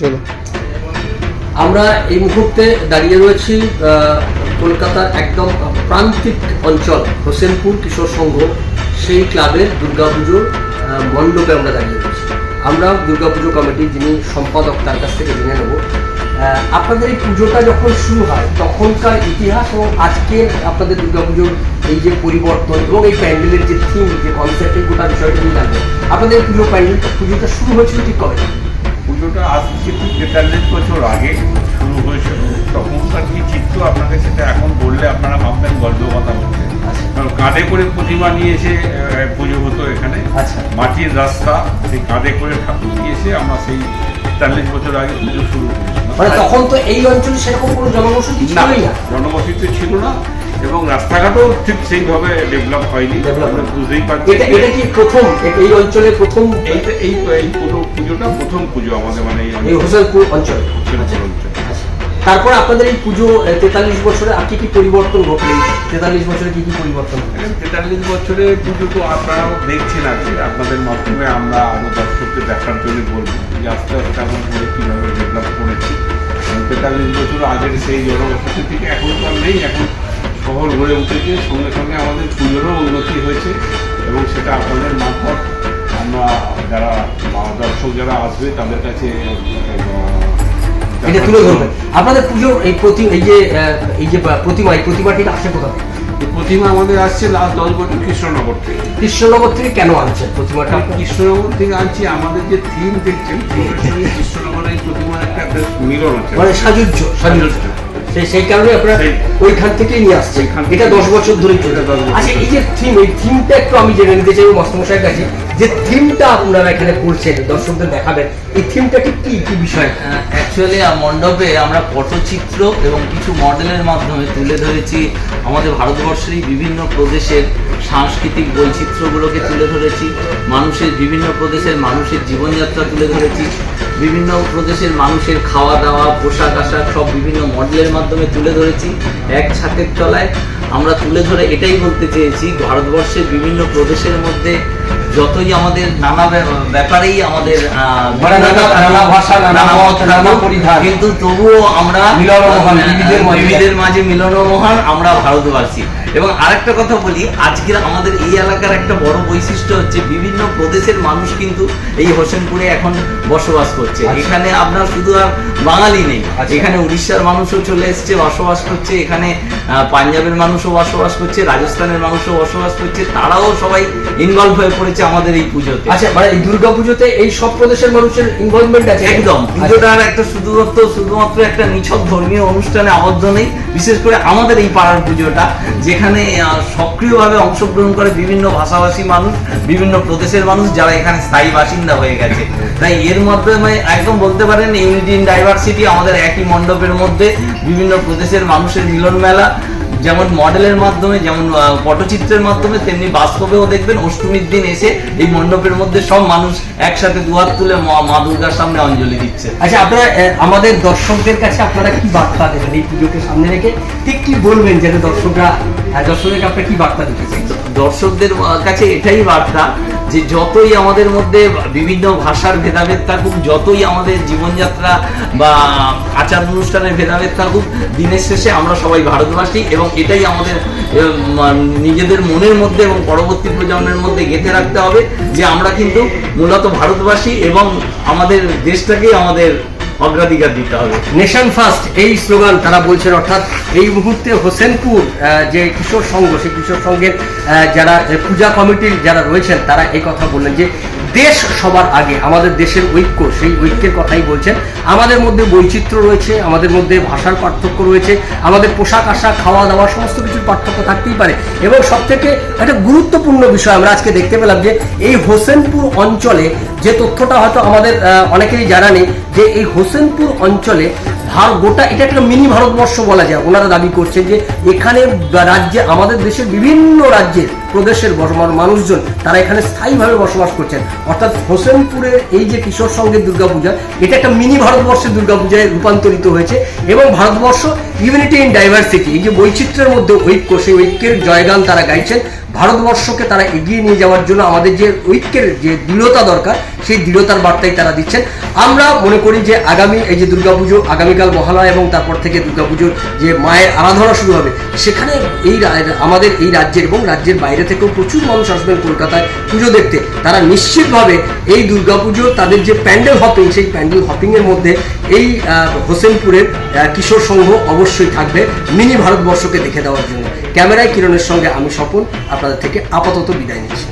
চলো। আমরা এই মুহূর্তে দাঁড়িয়ে রয়েছি কলকাতার একদম প্রান্তিক অঞ্চল, হোসেনপুর কিশোর সংঘ। সেই ক্লাবের দুর্গাপুজোর মণ্ডপে আমরা দাঁড়িয়ে রয়েছি। আমরা দুর্গাপুজো কমিটির যিনি সম্পাদক, তার কাছ থেকে জেনে নেব। আপনাদের এই পুজোটা যখন শুরু হয়, তখনকার ইতিহাস এবং আজকের আপনাদের দুর্গাপুজোর এই যে পরিবর্তন এবং এই প্যান্ডেলের যে থিম যে কনসেপ্ট গোটা বিষয়টা নিয়ে জানব। আপনাদের পুজো প্যান্ডেল, পুজোটা শুরু হয়েছিল ঠিক কবে? পুজোটা আজ থেকে তেতাল্লিশ বছর আগে শুরু হয়েছিল তখনকার কি চিত্র আপনাকে সেটা এখন বললে আপনারা ভাববেন গল্প কথা বলতে। কাঁধে করে প্রতিমা নিয়ে এসে পুজো হতো এখানে। আচ্ছা। মাটির রাস্তা সেই কাঁধে করে ঠাকুর নিয়ে এসে আমরা সেই তেতাল্লিশ বছর আগে পুজো শুরু করেছিলাম। মানে তখন তো এই অঞ্চলে সেরকম কোনো জনবসতি না ছিলই না। জনবসতি ছিল না। এবং রাস্তাঘাটও ঠিক সেইভাবে ডেভেলপ হয়নি বুঝতেই এটা কি প্রথম? এই অঞ্চলের প্রথম এই এই পুরো পুজোটা প্রথম পুজো আমাদের মানে এই অঞ্চলে হোসেনপুর অঞ্চলে। তারপর আপনাদের এই পুজো তেতাল্লিশ বছরে আর কি কি পরিবর্তন ঘটলো? তেতাল্লিশ বছরে কি কি পরিবর্তন? তেতাল্লিশ বছরে পুজো তো আপনারাও দেখছেন আজকে আপনাদের মাধ্যমে আমরা আরও দর্শককে দেখার জন্য বলব যে আস্তে আস্তে আমরা পুজো কীভাবে ডেভেলপ করেছি। তেতাল্লিশ বছর আগের সেই জনবসতি থেকে এখন তো আর নেই এখন শহর গড়ে উঠেছে সঙ্গে সঙ্গে আমাদের পুজোরও উন্নতি হয়েছে এবং সেটা আপনাদের মারফত আমরা যারা দর্শক যারা আসবে তাদের কাছে এটা তুলে ধরবেন। আপনাদের পুজোর এই প্রতি এই যে এই যে প্রতিমা এই প্রতিমাটি আসে কোথা থেকে এই প্রতিমা আমাদের আসছে লাস্ট দশ বছর কৃষ্ণনগর থেকে। কৃষ্ণনগর থেকে কেন আনছেন প্রতিমাটা? কৃষ্ণনগর থেকে আনছি আমাদের যে থিম দেখছেন থিমের সঙ্গে কৃষ্ণনগরের এই প্রতিমার একটা মিলন আছে। মানে সাজুজ্য সাজুজ্য সেই কারণে আপনারা ওইখান থেকেই নিয়ে ওইখান এটা দশ বছর ধরে চলে। আচ্ছা এই যে থিম এই থিমটা একটু আমি জেনে নিতে মাস্টারমশাইয়ের কাছে। যে থিমটা আপনারা এখানে করছেন দর্শকদের দেখাবেন এই থিমটা ঠিক কি কি বিষয়? অ্যাকচুয়ালি মণ্ডপে আমরা পটচিত্র এবং কিছু মডেলের মাধ্যমে তুলে ধরেছি। আমাদের ভারতবর্ষেরই বিভিন্ন প্রদেশের সাংস্কৃতিক বৈচিত্র্যগুলোকে তুলে ধরেছি। মানুষের বিভিন্ন প্রদেশের মানুষের জীবনযাত্রা তুলে ধরেছি। বিভিন্ন প্রদেশের মানুষের খাওয়া দাওয়া পোশাক আশাক সব বিভিন্ন মডেলের মাধ্যমে তুলে ধরেছি, এক ছাতের তলায়। আমরা তুলে ধরে এটাই বলতে চেয়েছি, ভারতবর্ষের বিভিন্ন প্রদেশের মধ্যে যতই আমাদের নানা ব্যাপারেই আমাদের। কিন্তু তবুও আমরা বিবিধের মাঝে। বিবিধের মাঝে মিলনমোহন আমরা ভারতবাসী এবং আরেকটা কথা বলি আজকের আমাদের এই এলাকার একটা বড় বৈশিষ্ট্য হচ্ছে বিভিন্ন প্রদেশের মানুষ কিন্তু এই হোসেনপুরে এখন বসবাস করছে আচ্ছা। এখানে আপনার শুধু আর বাঙালি নেই আচ্ছা। এখানে উড়িষ্যার মানুষও চলে এসছে বসবাস করছে এখানে পাঞ্জাবের মানুষও বসবাস করছে রাজস্থানের মানুষও বসবাস করছে তারাও সবাই ইনভলভ হয়ে পড়েছে আমাদের এই পুজোতে। আচ্ছা মানে এই দুর্গাপুজোতে এই সব প্রদেশের মানুষের ইনভলভমেন্ট আছে একদম। আচ্ছা। পুজোটার একটা শুধুমাত্র শুধুমাত্র একটা নিছক ধর্মীয় অনুষ্ঠানে আবদ্ধ নেই। বিশেষ করে আমাদের এই পাড়ার পুজোটা যেখানে সক্রিয়ভাবে অংশগ্রহণ করে বিভিন্ন ভাষাভাষী মানুষ বিভিন্ন প্রদেশের মানুষ যারা এখানে স্থায়ী বাসিন্দা হয়ে গেছে। তাই এর মাধ্যমে একদম বলতে পারেন ইউনিটি ইন ডাইভার্সিটি আমাদের একই মণ্ডপের মধ্যে বিভিন্ন প্রদেশের মানুষের মিলন মেলা যেমন মডেলের মাধ্যমে যেমন পটচিত্রের মাধ্যমে তেমনি বাস্তবেও দেখবেন অষ্টমীর দিন এসে এই মণ্ডপের মধ্যে সব মানুষ একসাথে দুহাত তুলে মা দুর্গার সামনে অঞ্জলি দিচ্ছে। আচ্ছা আপনারা আমাদের দর্শকদের কাছে আপনারা কি বার্তা দেবেন? এই পুজোকে সামনে রেখে ঠিক কি বলবেন যাতে দর্শকরা আহ, দর্শকদেরকে আপনারা কি বার্তা দিতে দর্শকদের কাছে এটাই বার্তা যে যতই আমাদের মধ্যে বিভিন্ন ভাষার ভেদাভেদ থাকুক, যতই আমাদের জীবনযাত্রা বা আচার অনুষ্ঠানের ভেদাভেদ থাকুক, দিনের শেষে আমরা সবাই ভারতবাসী এবং এটাই আমাদের নিজেদের মনের মধ্যে এবং পরবর্তী প্রজন্মের মধ্যে গেঁথে রাখতে হবে যে আমরা কিন্তু মূলত ভারতবাসী এবং আমাদের দেশটাকেই আমাদের অগ্রাধিকার দিতে হবে। নেশন ফার্স্ট এই স্লোগান তারা বলছেন অর্থাৎ এই মুহূর্তে হোসেনপুর যে কিশোর সংঘ সেই কিশোর সংঘের যারা পূজা কমিটির যারা রয়েছেন তারা এই কথা বললেন যে দেশ সবার আগে আমাদের দেশের ঐক্য সেই ঐক্যের কথাই বলছেন। আমাদের মধ্যে বৈচিত্র্য রয়েছে আমাদের মধ্যে ভাষার পার্থক্য রয়েছে আমাদের পোশাক আশাক খাওয়া দাওয়া সমস্ত কিছুর পার্থক্য থাকতেই পারে। এবং সব থেকে একটা গুরুত্বপূর্ণ বিষয় আমরা আজকে দেখতে পেলাম যে এই হোসেনপুর অঞ্চলে যে তথ্যটা হয়তো আমাদের আহ, অনেকেরই জানা নেই যে এই হোসেনপুর অঞ্চলে ভার গোটা এটা একটা মিনি ভারতবর্ষ বলা যায়। ওনারা দাবি করছে যে এখানে রাজ্যে আমাদের দেশের বিভিন্ন রাজ্যের প্রদেশের মানুষজন, তারা এখানে স্থায়ীভাবে বসবাস করছেন। অর্থাৎ হোসেনপুরের এই যে কিশোর সঙ্গের দুর্গাপূজা, এটা একটা মিনি ভারতবর্ষের দুর্গাপূজায় রূপান্তরিত হয়েছে এবং ভারতবর্ষ ইউনিটি ইন ডাইভার্সিটি, এই যে বৈচিত্র্যের মধ্যে ঐক্য, সেই ঐক্যের জয়গান তারা গাইছেন। ভারতবর্ষকে তারা এগিয়ে নিয়ে যাওয়ার জন্য আমাদের যে ঐক্যের যে দৃঢ়তা দরকার, সেই দৃঢ়তার বার্তাই তারা দিচ্ছেন। আমরা মনে করি যে আগামী এই যে দুর্গাপুজো, আগামীকাল মহালয়া এবং তারপর থেকে দুর্গাপুজোর যে মায়ের আরাধনা শুরু হবে, সেখানে এই আমাদের এই রাজ্যের এবং রাজ্যের বাইরে থেকেও প্রচুর মানুষ আসবেন কলকাতায় পুজো দেখতে। তারা নিশ্চিতভাবে এই দুর্গাপুজো তাদের যে প্যান্ডেল হপিং সেই প্যান্ডেল হপিংয়ের মধ্যে এই হোসেনপুরের কিশোর সংঘ অবশ্যই থাকবে মিনি ভারতবর্ষকে দেখে দেওয়ার জন্য। ক্যামেরায় কিরণের সঙ্গে আমি স্বপন, আপনাদের থেকে আপাতত বিদায় নিচ্ছি।